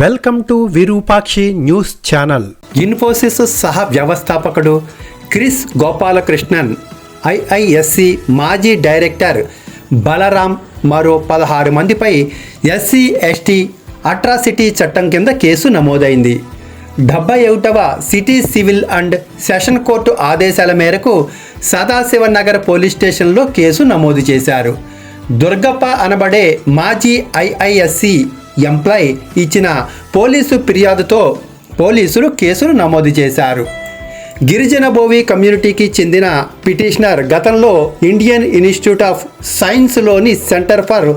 Welcome to Virupakshi news channel. Infosys సహ వ్యవస్థాపకుడు Kris Gopalakrishnan IISc మాజీ డైరెక్టర్ బలరాం మరో పదహారు మందిపై ఎస్సీ ఎస్టీ అట్రాసిటీ చట్టం కింద కేసు నమోదైంది. డెబ్బై ఒకటవ city civil and session court ఆదేశాల మేరకు సదాశివ నగర్ పోలీస్ స్టేషన్లో కేసు నమోదు చేశారు. దుర్గప్ప అనబడే మాజీ ఐఐఎస్సి ఎంప్లాయ్ ఇచ్చిన పోలీసు ఫిర్యాదుతో పోలీసులు కేసును నమోదు చేశారు. గిరిజన భోవి కమ్యూనిటీకి చెందిన పిటిషనర్ గతంలో ఇండియన్ ఇన్స్టిట్యూట్ ఆఫ్ సైన్స్లోని సెంటర్ ఫర్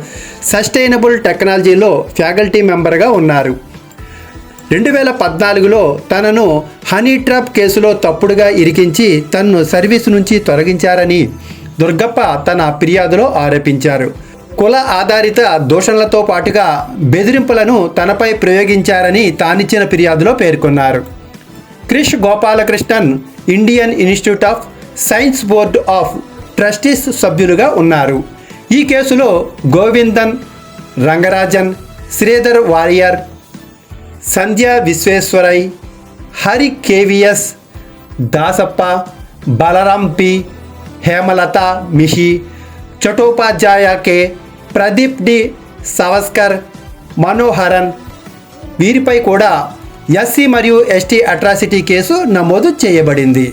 సస్టైనబుల్ టెక్నాలజీలో ఫ్యాకల్టీ మెంబర్గా ఉన్నారు. రెండు వేల పద్నాలుగులో తనను హనీ ట్రాప్ కేసులో తప్పుడుగా ఇరికించి తన్ను సర్వీస్ నుంచి తొలగించారని దుర్గప్ప తన ఫిర్యాదులో ఆరోపించారు. కుల ఆధారిత దూషణలతో పాటుగా బెదిరింపులను తనపై ప్రయోగించారని తానిచ్చిన ఫిర్యాదులో పేర్కొన్నారు. Kris Gopalakrishnan Indian Institute of Science Board of Trustees సభ్యులుగా ఉన్నారు. ఈ కేసులో Govindan Rangarajan Sridhar Warrier Sandhya Visweswaraiah Hari KVS Dasappa Balaram P Hemalatha Mishi Chattopadhyay K Pradeep D. Savaskar Manoharan వీరిపై కూడా ఎస్సీ మరియు ఎస్టీ అట్రాసిటీ కేసు నమోదు చేయబడింది.